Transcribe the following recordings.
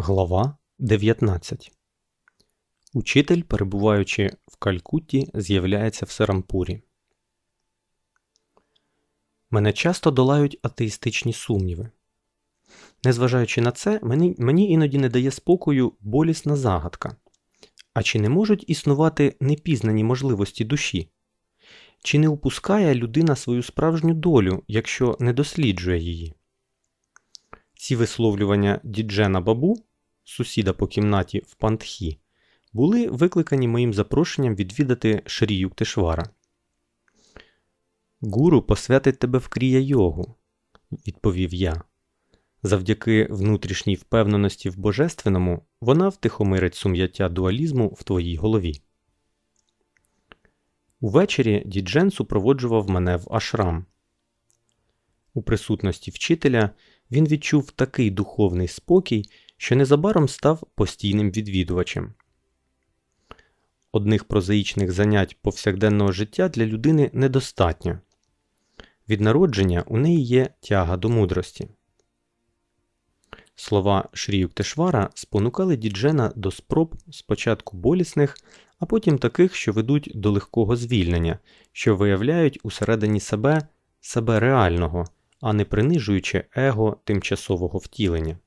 Глава 19 Учитель, перебуваючи в Калькутті, з'являється в Серампурі. Мене часто долають атеїстичні сумніви. Незважаючи на це, мені, мені іноді не дає спокою болісна загадка. А чи не можуть існувати непізнані можливості душі? Чи не упускає людина свою справжню долю, якщо не досліджує її? Ці висловлювання Діджена Бабу, сусіда по кімнаті в Пантхі, були викликані моїм запрошенням відвідати Шрі Юктишвара. Гуру посвятить тебе в крія йогу, відповів я. Завдяки внутрішній впевненості в божественному вона втихомирить сум'яття дуалізму в твоїй голові. Увечері Діджен супроводжував мене в ашрам. У присутності вчителя він відчув такий духовний спокій, що незабаром став постійним відвідувачем. Одних прозаїчних занять повсякденного життя для людини недостатньо. Від народження у неї є тяга до мудрості. Слова Шрі Юктешвара спонукали діджена до спроб спочатку болісних, а потім таких, що ведуть до легкого звільнення, що виявляють усередині себе себе реального, а не принижуючи его тимчасового втілення.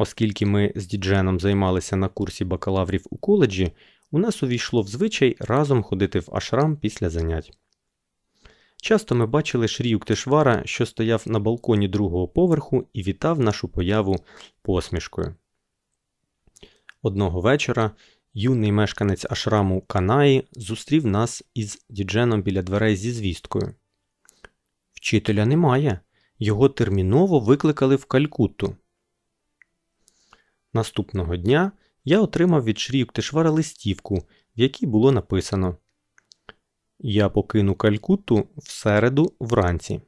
Оскільки ми з дідженом займалися на курсі бакалаврів у коледжі, у нас увійшло в звичай разом ходити в ашрам після занять. Часто ми бачили Шрі Юктишвара, що стояв на балконі другого поверху і вітав нашу появу посмішкою. Одного вечора юний мешканець ашраму Канаї зустрів нас із дідженом біля дверей зі звісткою. Вчителя немає, його терміново викликали в Калькутту. Наступного дня я отримав від Шрі Юктишвара листівку, в якій було написано Я покину Калькутту в середу вранці.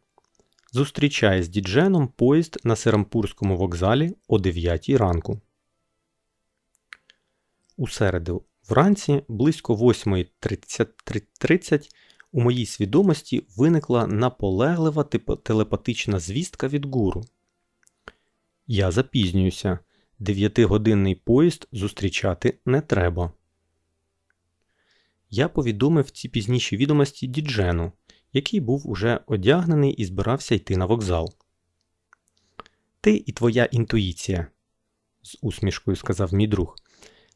Зустрічай з дідженом поїзд на Серампурському вокзалі о 9 ранку. У середу вранці близько 8.30 у моїй свідомості виникла наполеглива телепатична звістка від гуру. Я запізнююся. Дев'ятигодинний поїзд зустрічати не треба. Я повідомив ці пізніші відомості діджену, який був уже одягнений і збирався йти на вокзал. Ти і твоя інтуїція, з усмішкою сказав мій друг.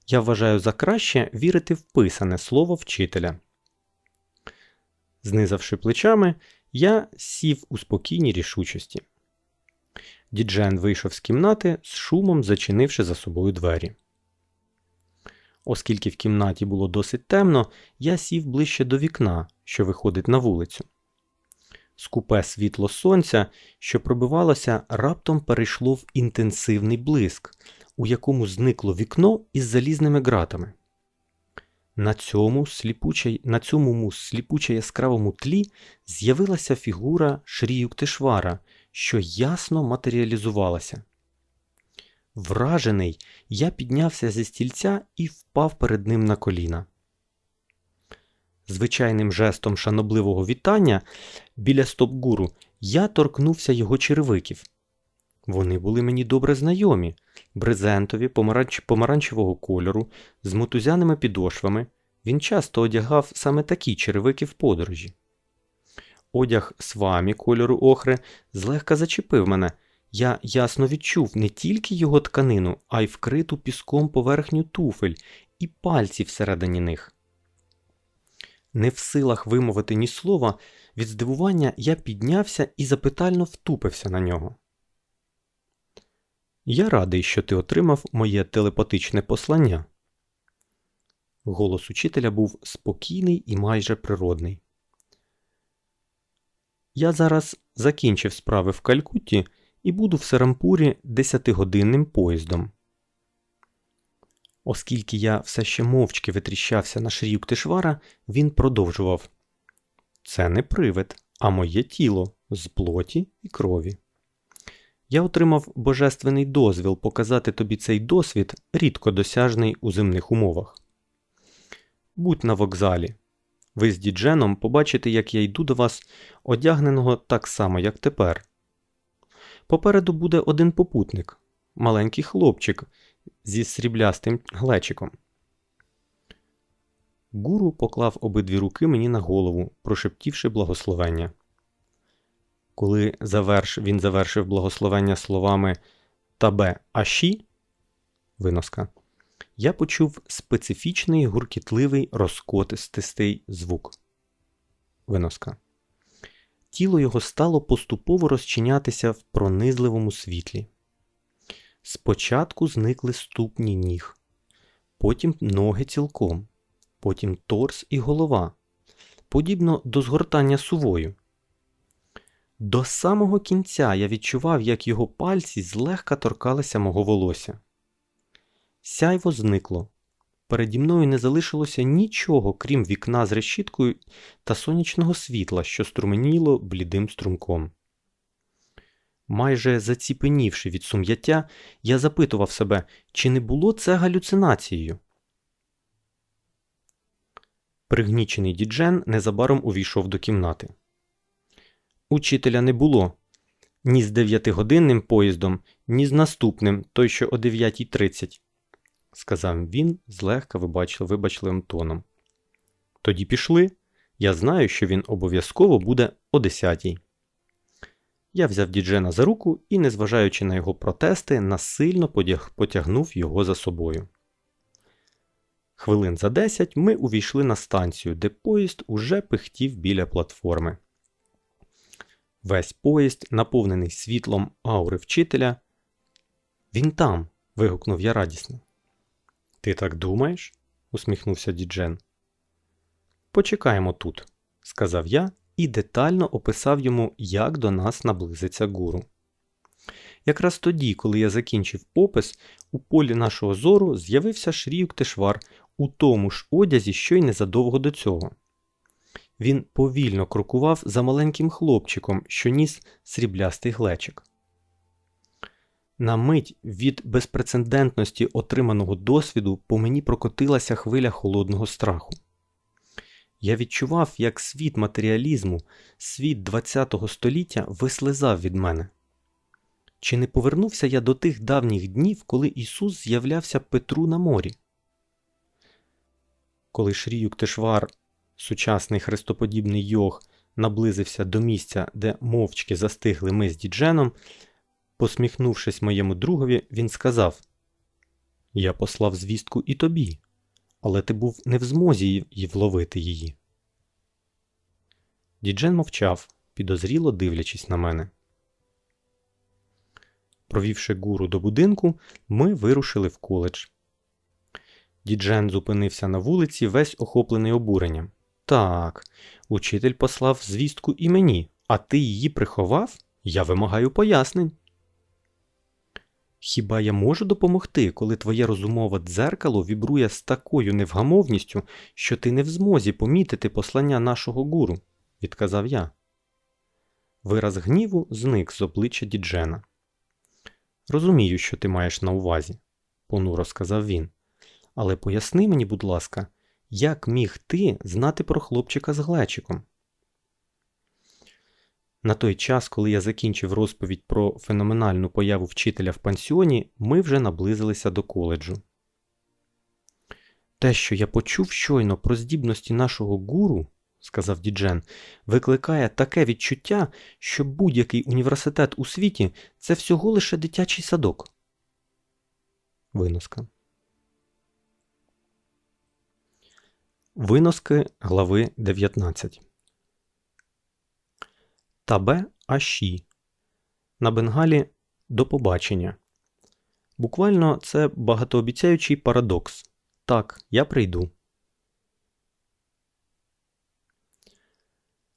Я вважаю за краще вірити в писане слово вчителя. Знизавши плечами, я сів у спокійній рішучості. Діджен вийшов з кімнати з шумом зачинивши за собою двері. Оскільки в кімнаті було досить темно, я сів ближче до вікна, що виходить на вулицю. Скупе світло сонця, що пробивалося, раптом перейшло в інтенсивний блиск, у якому зникло вікно із залізними ґратами. На цьому сліпуче, на цьому сліпуче яскравому тлі з'явилася фігура Шрі Юктишвара, що ясно матеріалізувалася. Вражений, я піднявся зі стільця і впав перед ним на коліна. Звичайним жестом шанобливого вітання біля стоп-гуру я торкнувся його черевиків. Вони були мені добре знайомі, брезентові, помаранч... помаранчевого кольору, з мотузяними підошвами. Він часто одягав саме такі черевики в подорожі. Одяг свамі кольору охри злегка зачепив мене. Я ясно відчув не тільки його тканину, а й вкриту піском поверхню туфель і пальці всередині них. Не в силах вимовити ні слова, від здивування я піднявся і запитально втупився на нього. Я радий, що ти отримав моє телепатичне послання. Голос учителя був спокійний і майже природний. Я зараз закінчив справи в Калькутті і буду в Серампурі десятигодинним поїздом. Оскільки я все ще мовчки витріщався на шрію Ктишвара, він продовжував Це не привид, а моє тіло з плоті і крові. Я отримав божественний дозвіл показати тобі цей досвід, рідко досяжний у земних умовах. Будь на вокзалі. Ви з дідженом побачите, як я йду до вас, одягненого так само, як тепер. Попереду буде один попутник. маленький хлопчик зі сріблястим глечиком. Гуру поклав обидві руки мені на голову, прошептівши благословення. Коли заверш, він завершив благословення словами Табе Аші, виноска, я почув специфічний гуркітливий розкотистий звук. Виноска. Тіло його стало поступово розчинятися в пронизливому світлі. Спочатку зникли ступні ніг, потім ноги цілком, потім торс і голова, подібно до згортання сувою. До самого кінця я відчував, як його пальці злегка торкалися мого волосся. Сяйво зникло. Переді мною не залишилося нічого, крім вікна з решіткою та сонячного світла, що струменіло блідим струмком. Майже заціпенівши від сум'яття, я запитував себе, чи не було це галюцинацією. Пригнічений діджен незабаром увійшов до кімнати. Учителя не було ні з дев'ятигодинним поїздом, ні з наступним, той що о 9.30, сказав він злегка вибачливим тоном. Тоді пішли. Я знаю, що він обов'язково буде о 10 Я взяв діджена за руку і, незважаючи на його протести, насильно потягнув його за собою. Хвилин за десять ми увійшли на станцію, де поїзд уже пихтів біля платформи. Весь поїзд, наповнений світлом аури вчителя. Він там. вигукнув я радісно. Ти так думаєш? усміхнувся діджен. Почекаємо тут, сказав я і детально описав йому, як до нас наблизиться гуру. Якраз тоді, коли я закінчив опис, у полі нашого зору з'явився Шріюк Тешвар у тому ж одязі, що й незадовго до цього. Він повільно крокував за маленьким хлопчиком, що ніс сріблястий глечик. На мить від безпрецедентності отриманого досвіду по мені прокотилася хвиля холодного страху. Я відчував, як світ матеріалізму, світ ХХ століття вислизав від мене. Чи не повернувся я до тих давніх днів, коли Ісус з'являвся Петру на морі? Коли Шріюк Тешвар Сучасний хрестоподібний йог наблизився до місця, де мовчки застигли ми з дідженом. Посміхнувшись моєму другові, він сказав: Я послав звістку і тобі, але ти був не в змозі вловити її. Діджен мовчав, підозріло дивлячись на мене. Провівши гуру до будинку, ми вирушили в коледж. Діджен зупинився на вулиці, весь охоплений обуренням. Так, учитель послав звістку і мені, а ти її приховав? Я вимагаю пояснень. Хіба я можу допомогти, коли твоє розумове дзеркало вібрує з такою невгамовністю, що ти не в змозі помітити послання нашого гуру, відказав я. Вираз гніву зник з обличчя діджена. Розумію, що ти маєш на увазі, понуро сказав він. Але поясни мені, будь ласка, як міг ти знати про хлопчика з глечиком? На той час, коли я закінчив розповідь про феноменальну появу вчителя в пансіоні, ми вже наблизилися до коледжу. Те, що я почув щойно про здібності нашого гуру, сказав Діджен, викликає таке відчуття, що будь-який університет у світі це всього лише дитячий садок. Виноска. Виноски глави 19 Табе Аші. На Бенгалі до побачення. Буквально це багатообіцяючий парадокс. Так, я прийду.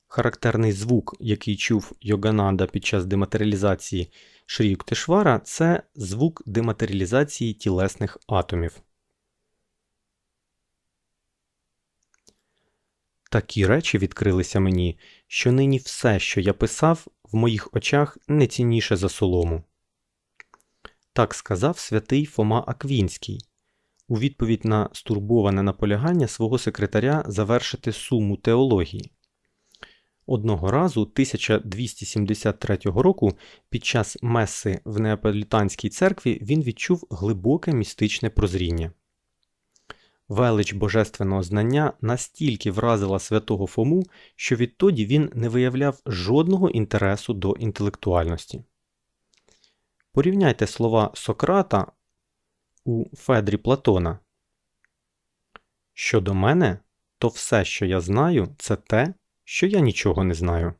Характерний звук, який чув Йогананда під час дематеріалізації Шріюктешвара, це звук дематеріалізації тілесних атомів. Такі речі відкрилися мені, що нині все, що я писав, в моїх очах не цінніше за солому. Так сказав святий Фома Аквінський у відповідь на стурбоване наполягання свого секретаря завершити суму теології. Одного разу 1273 року під час меси в Неаполітанській церкві він відчув глибоке містичне прозріння. Велич божественного знання настільки вразила святого Фому, що відтоді він не виявляв жодного інтересу до інтелектуальності. Порівняйте слова Сократа у Федрі Платона. Щодо мене, то все, що я знаю, це те, що я нічого не знаю.